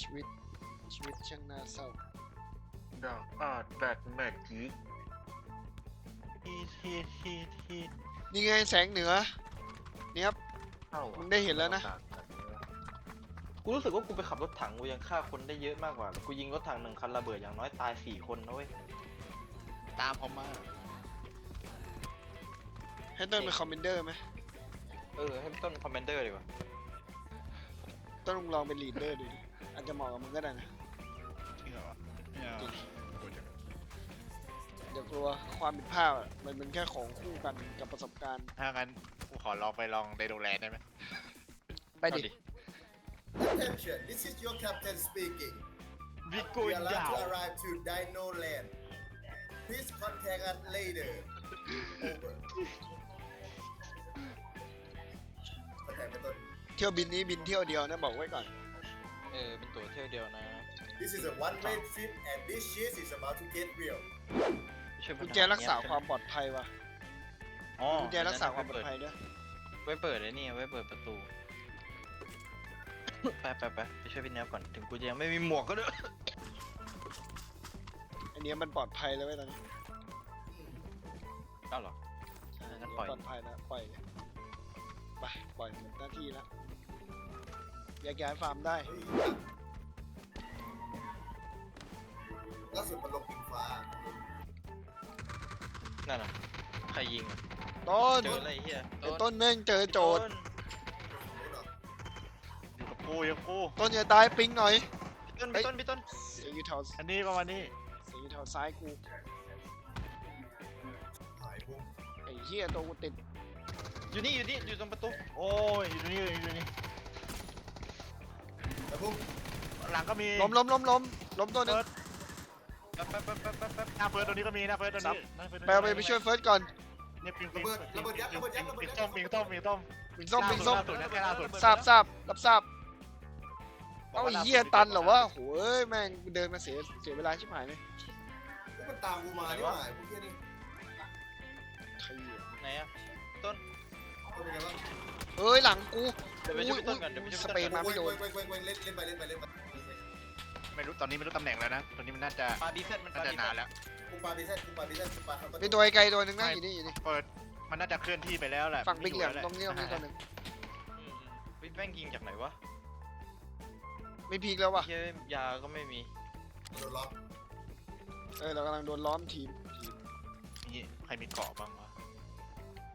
ชีวิตชีวิตช่างน่าเศร้าดอกอาดแบกแม็กจีฮีทฮีทฮีทฮีทนี่ไงแสงเหนือเนี่ยครับ เข้ามึงได้เห็นแล้วนะ กูรู้สึกว่ากูไปขับรถถังกูยังฆ่าคนได้เยอะมากกว่า กูยิงรถถังหนึ่งคันระเบิดอย่างน้อยตายสี่คนนะเว้ย ตามผมมาให้ต้นเป็นคอมเมนเดอร์ไหมเออ ให้ต้นคอมเมนเดอร์ดีกว่า ต้นลองเป็นลีดเดอร์ดูดิ อาจจะเหมาะกับมึงก็ได้นะจริงเหรอไม่เอาจริงโอ้ยเดี๋ยวกลัวความผิดพลาดอะมันเป็นแค่ของคู่กันกับประสบการณ์ ถ้างั้นกูขอลองไปลองไดโนแลนด์ได้ไหมไปดิ Attention, this is your captain speaking. วิโก We ย are allowed ยาว to arrive to Dino Land. Please contact us later. Over. เข้าใจไหมต้นเที่ยวบินนี้บินเที่ยวเดียวนะบอกไว้ก่อน เออเป็นตั๋วเที่ยวเดียวนะ This is a one-way trip and this shit is about to get real. ช่วยกุญแจรักษาความปลอดภัยว่ะอ๋อกุญแจรักษาความปลอดภัยด้วยไว้เปิดไอ้นี่ไว้เปิดประตู ไปไปไปไปช่วยพี่แนวก่อน ถึงกูจะยังไม่มีหมวกก็เด้ออันเนี้ยมันปลอดภัยแล้วเว้ยตอนนี้อ้าวเหรอใช่งั้นเดี๋ยวปล่อย ปลอดภัยแล้วปล่อยเลยไปปล่อยหมดหน้าที่แล้ว แยกย้ายฟาร์มได้ ล่าสุดมันลงพิงฟ้านั่นน่ะใครยิงอะต้นเจออะไรเฮียไอ้ต้นแม่งเจอโจทย์รู้หรออยู่กับกูอยู่กับกูต้นอย่าตายปิงหน่อย ต้นพี่ต้นพี่ต้นเสียงอยู่แถวอันนี้ประมาณนี้เสียงอยู่แถวซ้ายกู หายพุ่งไอ้เหี้ยตัวกูติดอยู่นี่อยู่นี่อยู่ตรงประตูโอ้ยอยู่ตรงนี้อยู่ตรงนี้แล้ว พุ่งหลังก็มีล้มล้มล้มล้มล้มตัวหนึงแป๊บแป๊บแป๊บแป๊บแป๊บแป๊บหน้าเฟิร์สตัวนี้ก็มีหน้าเฟิร์สตัวซันี้บหน้าเฟิร์สไปเอาไปไปช่วยเฟิร์สก่อนเนี่ยปิงปิระงเบิดระเบิดยัดระเบิดยัดระเบิปิดงยัต้ดมปิงต้มปิงต้มปิงส้มปิงส้มล่าสุดนะแค่ล่าสุดทราบทราบรับทราบเอาไอ้เหี้ยตันเหรอวะโหเอ้ยแม่งเดินมาเสียเสียเวลาชิบหายเลยมันตามกูมานี่หว่าไอ้พวกเหี้ยนี่ใครอะไหนอะต้นต้นเป็นไงบ้าง เอ้ยหลังกูเดี๋ยวไปช่วยพี่ต้นก่อนเดี๋ยวไปช่วยสพี่ต้นเปนมาไม่โดนเว้ยเว้ยเว้ยเว้ยเล่นเล่นไปเล่นไปเล่นไปไม่รู้ตอนนี้ไม่รู้ตำแหน่งแล้วนะ ตอนนี้มันน่าจะปาดีเซตมันน่าปาจะดีนาเซนตแล้ว กูปาดิเซนกูปาดิเซนกูปาทำประมีตูตัวไกลๆตัวหนึงนะอยู่นี่อยู่นี่เปิด มันน่าจะเคลื่อนที่ไปแล้วแหละฝั่งปิงเหลี่ยมไแวตรงนี้ตรงนี้ตัวหนึงอืมอืมแม่งยิงจากไหนวะไม่พีกแล้ววะเฮียยาก็ไม่มีโดนล็อกเออเรากำลังโดนล้อมทีมทีมนี่ใครมีเกาะบ้างวะ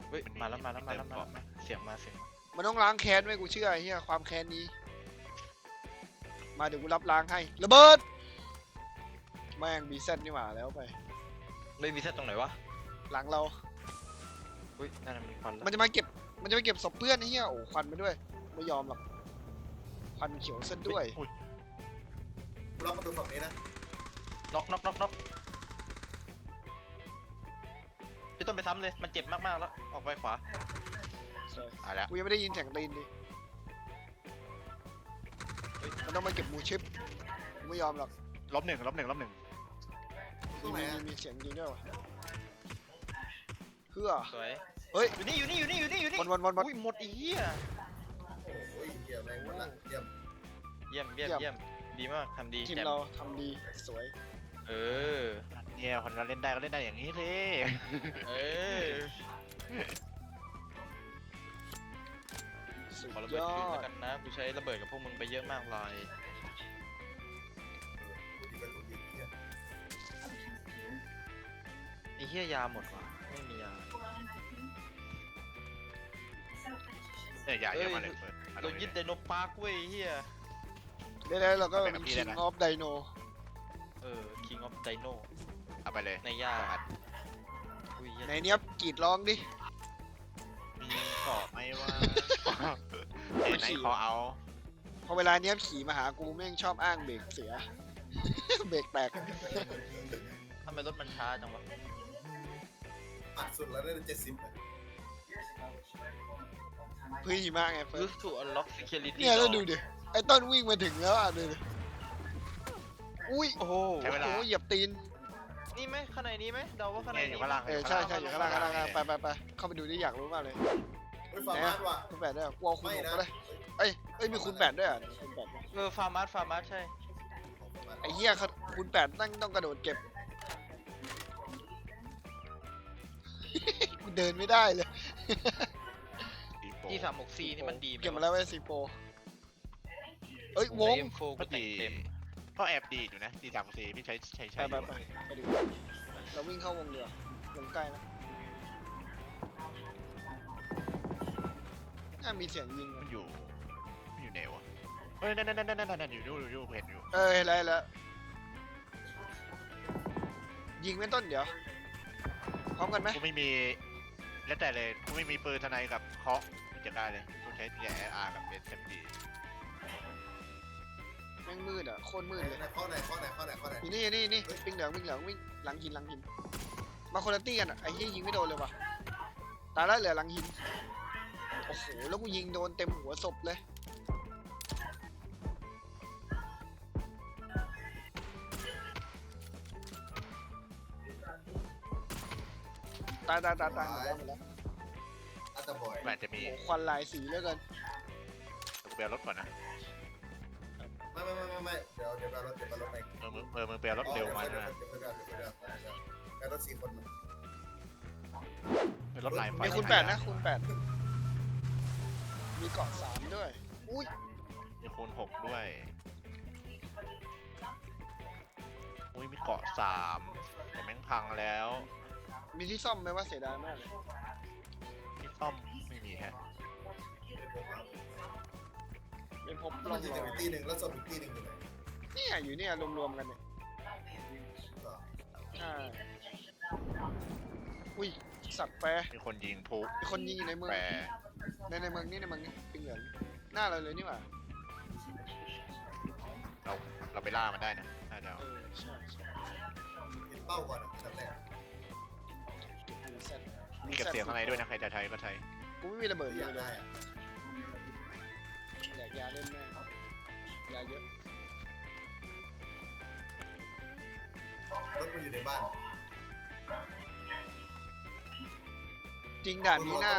เฮ้ยมันมีมาแล้วมาแล้วมาแล้วเติมามแล้วเกาะไหมเสียงมาเสียงมา มันต้องล้างแค้นไว้กูเชื่อไอ้เหี้ยความแค้นนี้ มาเดี๋ยวกูรับล้างให้ระเบิด แม่งบีเซตนี่หว่าแล้วไป ไม่มีเซตตรงไหนวะหลังเรา อุ้ยนั่นนะมีควันแล้วมันจะมาเก็บ มันจะมาเก็บศพเพื่อนไอ้เหี้ยโอ้ควันมาด้วยไม่ยอมหรอกควันเขียวเส้นด้วย อุ้ยกูล็อกประตูฝั่งนี้นะน็อกน็อกน็อกน็อกพี่ต้นไปซ้ำเลย มันเจ็บมากๆแล้ว ออกไปขวา ตายแล้วกูยังไม่ได้ยินเสียงตีนดิเฮ้ยมันต้องมาเก็บหมูชิปกูไม่ยอมหรอกลบหนึ่งลบหนึ่งลบหนึ่งตรมีงไหนมีอะมีมีเสียงจริงด้วยวะเพื่อสวยเฮ้ยอยู่นี่อยู่นี่อยู่นี่อยู่นี่อยู่นี่วนวนวนวนอุ้ยหมดอีเหี้ยโอ้ยเหี้ยแม่งหมดละเยี่ยมเยี่ยมเยี่ยมเยี่ยมเยี่ยมดีมากทำดีทีมแจ่มเราทำดีสวย เออเนี่ยคนเราเล่นได้ก็เล่นได้อย่างนี้เลยเออสุด ขอระยเบิดอคืนแล้วดกันนะกูใช้ระเบิดกับพวกมึงไปเยอะมากเลยดีกันดีเหี้ยไอ้เหี้ยยาหมดว่ะไม่มียาเนี่ยอย่าเยอะมาเลยเปิดมาตรเรางยึนี้ดไดโนพาร์คเว้ยไอ้เหี้ยได้แล้วเราก็เอาไปเป็นกับพี่คิได้งนะออฟไดโนเออ King of Dino เอาไปเลยในย่าสองอันอุ้ยเหี้ยไหนเนี้ยบกรีดร้องดิ มีเกาะไหมวะ เห็นไหนขอเอา พอเวลาเนี้ยบขี่มาหากูแม่งชอบอ้างเบรกเสีย เบรกแตกทำไมรถมันช้าจังวะอัดสุดแล้วได้เจ็ดสิบพื้นหิมะไงเฟิร์ส Use to unlock security เนี่ยแล้ว door ดูดิ ไอ้ต้นวิ่งมาถึงแล้วอะดูดิอุ้ยโอ้โหใช้เวลาโอ้โหเหยียบตีน นี่ไหมข้างในนี้ไหมเดาว่าข้างในเนี่ยอนี้ยู่ข้างล่าง เออใช่ใช่อยู่ข้างล่างข้างล่างข้างล่างไปไปไปเข้าไปดูดิอยากรู้มากเลย เฮ้ยฟาร์มาสว่ะคุณแปดด้วยเหรอกลัวคุณไม่หกนะก็ได้เอ้ยเอ้ยมีคุณแปดด้วยเหรอะคุณแปดด้วยเออฟาร์มัสฟาร์มัสใช่ ไอ้เหี้ยเขาคุณแปดตั้งต้องกระโดดเก็บ กูเดินไม่ได้เลยตีโปที่สามหกซีนี่มันดีไหมเก็บมาแล้วไว้ซีโปเอ้ยวงเอ็มโฟก็กูแต่ดีงเต็มก็แอบดีอยู่นะดีสามสี่พี่ใช้ใช้ไปใช้อไปยู่ไปไปดูเราวิ่งเข้าวงเรือวงใกล้นะ น่ามีเสียงยิงมัอะนอยู่มันอยู่ไหนวะเฮ้ยนั่นนั่นนั่นนั่นนั่นอยู่นู่นอยู่นู่นเห็นอยู่เอ้ยแล้วแล้วยิงไม่ต้นเดี๋ยว พร้อมกันไหมกูไม่มีแล้วแต่เลยกูไม่มีปืนทนายกับเคาะมันจะได้เลยกูใช้แย่อาร์กับเอสเอ็มดีแม่งมืดอะโคตรมืดเลยข้อไหนข้อไหนข้อไหนข้อไหนอยู่นี่นี่นี่ปิงเหลืองปิงเหลืองวิ่งหลังหินหลังหินมาคนละตี้กันอะไอ้ที่ยิงไม่โดนเลยว่ะตายแล้วเหลือหลังหิน โอ้โห แล้วกูยิงโดนเต็มหัวศพเลย ตายตายตายตายหมดแล้วหมดแล้วอัตบอยมันอาจจะมีโอ้โหควันลายสีเหลือเกินกูไปเอารถก่อนนะไม่ไม่ไม่ไม่ไม่เดี๋ยวเดี๋ยวเรารถเดี๋ยวเรารถไปเออมึงเออมึงไปเอารถเร็วมาเดี๋ยวนะ เดี๋ยวเดี๋ยวเดี๋ยวเดี๋ยวเดี๋ยวรถสี่คนมา เป็นรถลายไฟมีคุณแปดนะ คุณแปด มีเกาะสามด้วย อุ้ยมีคูณหกด้วย อุ้ยมีเกาะสามแต่แม่งพังแล้ว มีที่ซ่อมไหมว่าเสียดายมากเลยที่ซ่อมไม่มีฮะเป็นพบรร่อองยิงรกัอนยอีกตีหนึ่งแล้วส่งอีกตีหนึ่งอยู่ไหนเนี่ยอยู่เนี่ยรวมๆกันเนี่ยใช่อุ้ยสัตว์แปรมีคนยิงพลุมีคนยิงอยู่ในเมืองแปร ในในเมืองนี่ในเมืองนี่ปิงเหลืองหน้าเราเลยนี่หว่าเราเราไปล่ามันได้นะน่าจะเอาเออใช่ใช่ยิงเป้าก่อนอันดับแรกเก็บรีเซ็ตมีเก็บเสียงข้างในด้วยนะใครจะใช้ก็ใช้กูไม่มีระเบิดอเลยยากเลได้ยอยากยาเล่นแม่งยาเยอะรถมันอยู่ในบ้านจริงด่านนี้น่า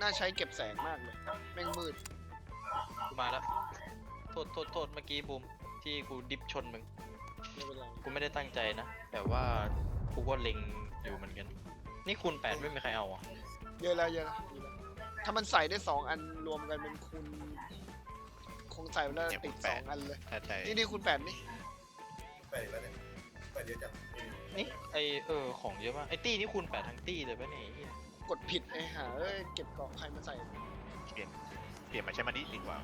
น่าใช้เก็บแสงมากเลยแม่งมืดกูมาแล้ว โทษ โทษ โทษ เมื่อกี้บูมที่กูดิฟชนมึง ไม่เป็นไรกูไม่ได้ตั้งใจนะ แต่ว่ากูก็เล็งอยู่เหมือนกัน นี่คูณแปดไม่มีใครเอาอะ เยอะแล้วเยอะแล้วเยอะแล้วถ้ามันใส่ได้สองอันรวมกันเป็นคูณคงใส่แล้วติดสองอันเลย ถ้าใช้นี่นี่คูณแปดนี่ไปอีกแล้วเนี่ยไปเยอะจังนี่ไอเออของเยอะมากไอตี้นี่คูณแปดทั้งตี้เลยปะเนี่ยไอ้เหี้ย กดผิดไอ้ห่าเอ้ยเก็บกล่องใครมาใส่เปลี่ยนเปลี่ยนมาใช้มันนี่ดีกว่า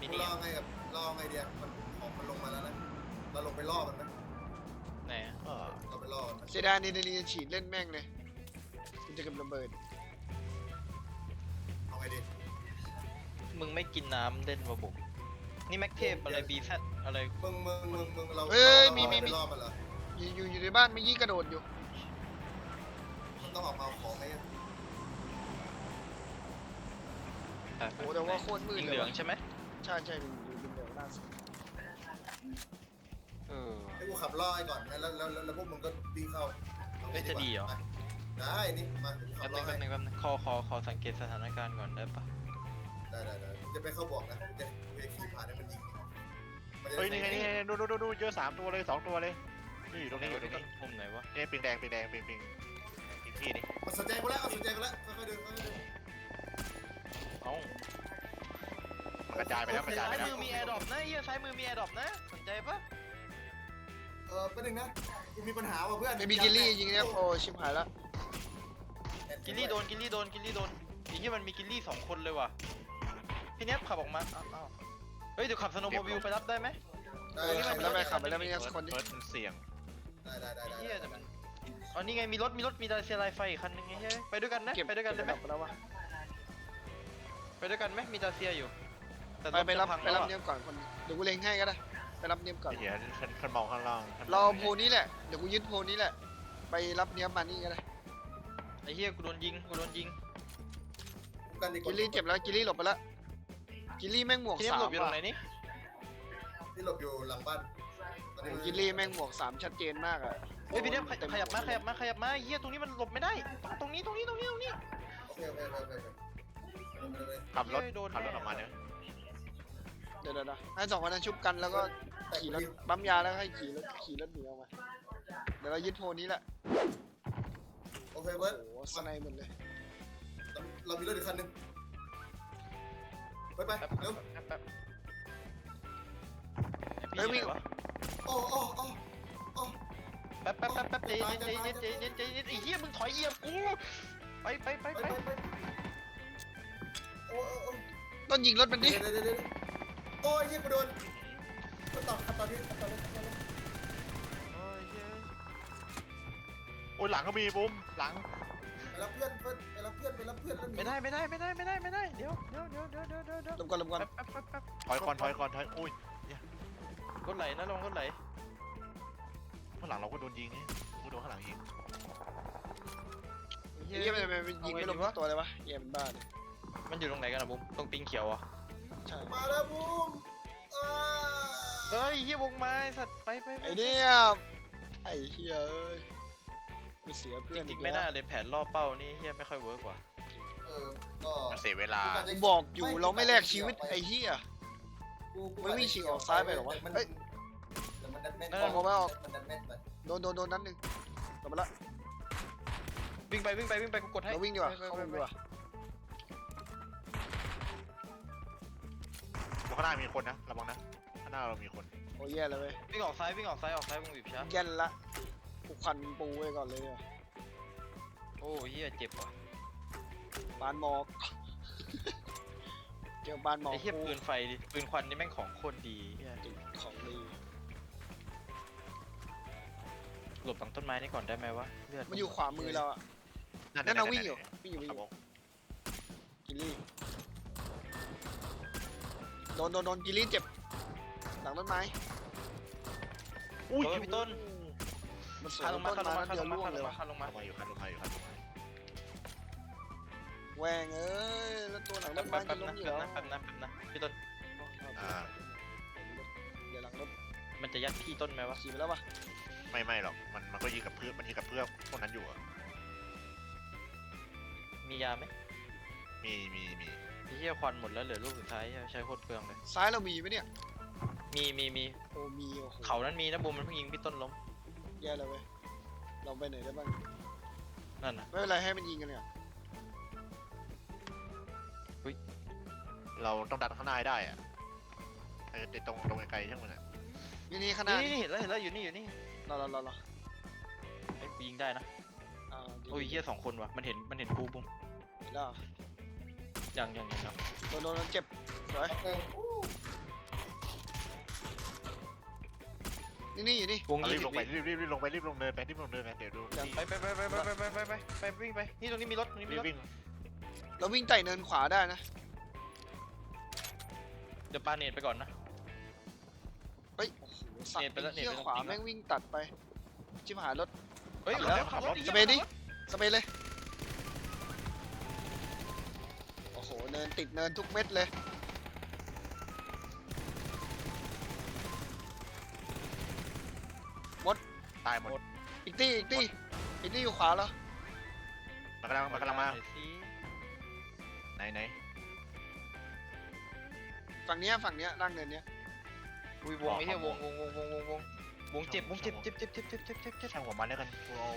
มิกูนิรอไงกับรอไงเดียมันของมันลงมาแล้วนะเราลงไปล่อมันไหมไหนอะก็เราไปล่อมันไหมเสียดายนี่นี่จะฉีดเล่นแม่งเลยกูจะเกับระเบิดเอาไงดีมึงไม่กินน้ำเล่นวะบุกนี่แม็กเทปอะไรบีแซอะไรมึงมึงมึงมึงเราเอ้ยรามีมีไปมีล่อมันเหรออยู่อยู่อยู่ในบ้านไม่ยี่กระโดดอยู่มัน ต้องออกมาเอาของไหมโอ้แต่ว่าโคตรมืดยิงเลเหยลืองว่ะใช่ไหมใช่ใช่อยู่อยู่ริมเหลืองล่าสุดเออ ให้กูขับล่อไอ้ก่อนนะแล้วแล้วแล้วแล้วพวกมึงก็วิ่งเข้าเอ้ยจะดีเหรอได้นี่มาเดี๋ยวกูขัแป๊บบล่นึองให้แป๊บนึงแป๊บนึงขอขอขอสังเกตสถานการณ์ก่อนได้ปะได้ได้ได้จะไปเข้าบอกนะจะไปขี่ผ่านให้มันยิงมัจะเฮ้ยนี่ไงด้นี่ไงดูดูดูดูเจอสามตัวเลยสองตัวเลยนี่อยู่ตรงนี้อยู่ตรงนี้มุมไหนวะนี่ปิงแดงปิงแดงปิงปิงปิง พี่นี่มันสนใจกูแล้วเอาสนใจกูแล้วค่อยๆเดินค่อยๆเดินเอ้ามันกระจายไปแล้วกระจายไปซ้ายแล้วมือมีแอร์ดรอปนะเฮียซ้ายมือมีแอร์ดรอปนะสนใจปะเออแป๊บนึงนะกูมีปัญหาว่ะเพื่อนไม่มีกิลลี่ยิงเนี่ยโอ้ชิบหายแล้วกิลลี่โดนกิลลี่โดนกิลลี่โดนไอ้เหี้ยมันมีกิลลี่สองคนเลยว่ะพี่เนี้ยขับออกมาอ้าวอ้าวเฮ้ยเดี๋ยวขับสโนว์โมบิลไปรับได้ไหมได้เออได้ขับไปแล้วไปขับไปแล้วไม่งั้นเฟิสักคนนี้ร์สมันเสี่ยงได้ได้ได้ไอ้ได้เหี้ยแต่มัน อ๋อนี่ไงมีรถมีรถมีดาเซียไลไฟอีกคันนึงไงเฮ้ยไปด้วยกันนะเก็บไปด้วยกันได้ไหมไปแล้ววะไปด้วยกันไหมมีดาเซียอยู่แต่ไปไปรับถจะพังไปรับแล้วเนียมก่อนคนเดี๋ยวกูเล็งให้ก็ได้ไปรับเนียมก่อนไอ้เหี้ยขึ้นขึ้นมองข้างล่างขึ้นมงรอโพนี้แหละเดี๋ยวกูยึดโพนี้แหละ ไปรับเนียมมานี่ก็ได้ไอ้เหี้ยกูโดนยิงกูโดนยิงกันดีกกิว่าลลี่เจ็บแล้วกิลลี่หลบไปแล้วกิลลี่แม่งหมวกพี่เนี้ยสาหลมบอยู่ตรงว่ะไหนนี่ที่หลบอยู่หลังบ้านตอนโอ้นี้กิลลี่แม่งหมวกสามชัดเจนมากอะ เฮ้ยพี่เนี้ยขเต็ขยับมาขยับมาขยับมาไอ้เหี้ยตรงนี้มันหลบไม่ได้ตรงตรงนี้ตรงนี้ตรงนี้ตรงนี้โอเคโอเคโอเคโอเค ขับรถเฮ้ยโดนขับรถแน่ออกมาเนี่ยเดี๋ยวเดี๋ยวเดี๋ยวให้สองคนนั้นชุบกันแล้วก็แต่ขี่รรถถปั๊มยาแล้วให้ขี่รถขี่รถหนีออกมา เดี๋ยวเรายึดโพนี้แหละ โอเคโอ้เบิร์ดโหสไนหมดเลย เรามีรถอีกคันหนึงไปไปแป๊บเร็วแป๊บแป๊บเฮ้ยวิ่งวะโอ้โอ้โอ้โอ้ แป๊บแป๊บแป๊บแป๊บใจเย็นใจเย็นใจเย็นใจเย็นไอ้เหี้ยมึงถอยเหยียบกูไปไปไปไปโอ้โอ้อ้ต้นยิงรถมันดิเดี๋ยวเดี๋ยวเดี๋ยวโอ้ยเหี้ยกูโดนต่อขับต่อที่ขับต่อเลยขับต่อเลยโอ้ยเหี้โอ้ยหลังก็มีบุ้มหลังไปรับเพื่อนเพื่อนไปรับเพื่อนไปรับเพื่อนแล้วหนีไม่ได้ไม่ได้ไม่ได้ไม่ได้ไม่ได้เดี๋ยวเดี๋ยวเดี๋ยวเดี๋ยวเดี๋ยวเดี๋ยวเดี๋ยวลมก่อนลมก่อนแป๊บแป๊บแป๊บถอยก่อนถอยก่อนถอยอุ้ยรถไหลนะลงรถไหล ข้างหลังเราก็โดนยิงนี่กูโดนข้างหลังยิงเฮียมันมันยิงไม่ลงสักตัวเลยวะเฮียมันบ้าเลยมันอยู่ตรงไหนกันนะบุ้มตรงปิงเขียวอะใช่มาแล้วบูมอ่าเฮ้ยเหี้ยวงไม้สัตว์ไปไปไปไอ้เนี่ยไอ้เฮียเอ้ยกูเสียเพื่จอนริอีงกๆไม่แล้วน่าเลยแผนล่อเป้านี่เหี้ยไม่ค่อยเวิร์กว่ะเออก็มันเสียเวลา กูบอกอยู่เราไม่แลกชีวิตไอ้เฮียกูกูมันวิ่งฉีกออกซ้ายไปเหรอวะ มันเฮ้ยแต่ มันดันแม่นเออผมไม่ออก มันดันแม่นไปโดนโดนโดนนัดหนึ่งกลับมาละ วิ่งไปวิ่งไปวิ่งไปกูกดให้เราวิ่งดีกว่าไปเข้าไปวงไปดีกว่า ข้างหน้ามีคนนะระวังนะข้างหน้าเรามีคนโอ้ยแย่เลยเว้ยวิ่งออกซ้ายวิ่งออกซ้ายออกซ้ายวงบีบช้าแย่นละผูกพันปูไว้ก่อนเลยว่ะโอ้เหี้ยเจ็บว่ะบานหมอก เจอบานหมอกไอ้เหี้ยกูปืนไฟดิปืนควันนี่แม่งของโคตรดีเหี้ยของ ลบหลังต้นไม้นี่ก่อนได้ไหมวะเลือดมันอยู่ขวามือเราอะนั่นนั่นเราวิ่งอยู่วิ่งอยู่วิ่คงรับอผยู่มกิลลี่โดนโดนโดนกิลลี่เจ็บ หลังต้นไม้อุ้ยเออพี่ต้นมันสวนคานลงมาต้นคานลงไม้มานัดคานเดีลยวงมาร่วงคานเลลยงมาว่ะคานลงมาลงมาอยู่ครับลงมาอยู่ครับลงมาแหวงเอ้ยแล้วตัวหลังแป๊ต้บนไม้แป๊จะบล้นะมอยู่แป๊บแล้วนะแป๊บนะแป๊บนะพี่ต้นอ่าเดี๋ยวหลังรถมันจะยัดพี่ต้นไหมวะขี่ไปแล้วปะ ไม่ไม่หรอก มันมันก็ยิงกับเพื่อนมันยิงกับเพื่อนพวกนั้นอยู่อะมียาไหมมีมีมีไอ้เหี้ยควันหมดแล้วเหลือลูกสุดท้ายเหี้ยใช้โคตรเปลืองเลย ซ้ายเรามีไหมเนี่ย มีมีมีโอ้มีโอ้โหเขานั้นมีนะบูมมันเพิ่งยิงพี่ต้นล้มแย่เลยเว้ยเราไปไหนได้บ้าง นั่นน่ะ ไม่เป็นไรให้มันยิงกันเนี่ยเราต้องดันข้างหน้าให้ได้อะไอ้ตรงตรงไกลๆช่างมันอะนี่นี่ข้างหน้านี่นี่นี่เห็นแล้วเห็นแล้วอยู่นี่อยู่นี่ รอรอรอรอไอ้ยกูยิงได้นะอ่าดี๋วโอ้ยเหี้ยสองคนว่ะมันเห็นมันเห็นกูบุ้มเห็นแล้วยังยังยังยังโดนโดนโดนเจ็บสวยเอออู้นี่นี่อยู่นี่วงเอายี่รีบสิลบงไปวิรีบรีบรีบลงไปรีบลงเนินไปรีบลงเนินไปเดี๋ยวดูยังนี่ไปไปไปไปไปไปไปไปไปไปวิ่งไป นี่ตรงนี้มีรถตรงนี้มีรีรบถวิ่งเราวิ่งไต่เนินขวาได้นะเดี๋ยวปาเนตไปก่อนนะเฮ้ยโอ้โห สัตเน็ตว์ไปแล้วไอ้เหี้ยเน็ตไปแล้วขวาจริงๆ แม่งวิ่งตัดไป ชิบหายรถ เฮ้ยขับขับแล้วขับรถสเปรย์ดิ สเปรย์เลย โอ้โห เนินติดเนินทุกเม็ดเลย ตายหมด อีกตี้อีกตี้อีกตี้อยู่ขวาแล้ว มันกำลังมันกำลังมาหน่อยสิไหนไหนฝั่งเนี้ยฝั่งเนี้ยล่างเนินเนี้ย อุ้ยวงไอ้เหี้ยวงวงวงวงวงวงวงเจ็บวงเจ็บเจ็บเจ็บเจ็บเจ็บเจ็บเจ็บเจ็บช่างหัวมันแล้วกันกูเอา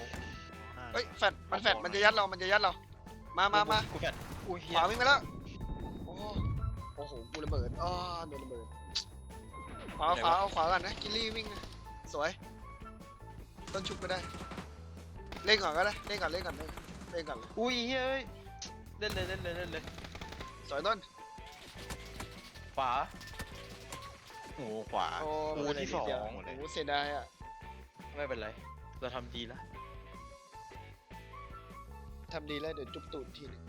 หน้าเฮ้ยแฟดมันแฟดมันจะยัดเรามันจะยัดเรา มามามากูแฟดอุ้ยขเหี้ยวาวิ่งไปแล้วโอ้โหโอ้โหกูระเบิดอ้อโดนระเบิดขวาขวาเอาขวากันนะกิลลี่วิ่งนะสวยต้นชุบก็ได้ เล่นก่อนก็ได้เล่นก่อนเล่นก่อนเล่นก่อนเล่นก่อนเลยอุ้ยเฮ้ยเล่นเลยเล่นเลยเล่นเลยสวยต้นขวา โอ้โหขวาโอ้โอ้ไม่เป็นไรที่สองนิดเดียวหมดเลยโอ้เสียดายอะ ไม่เป็นไร เราทำดีแล้วทำดีแล้วเดี๋ยวจุ๊บตูดทีหนึง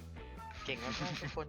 เก่งมากๆทุกคน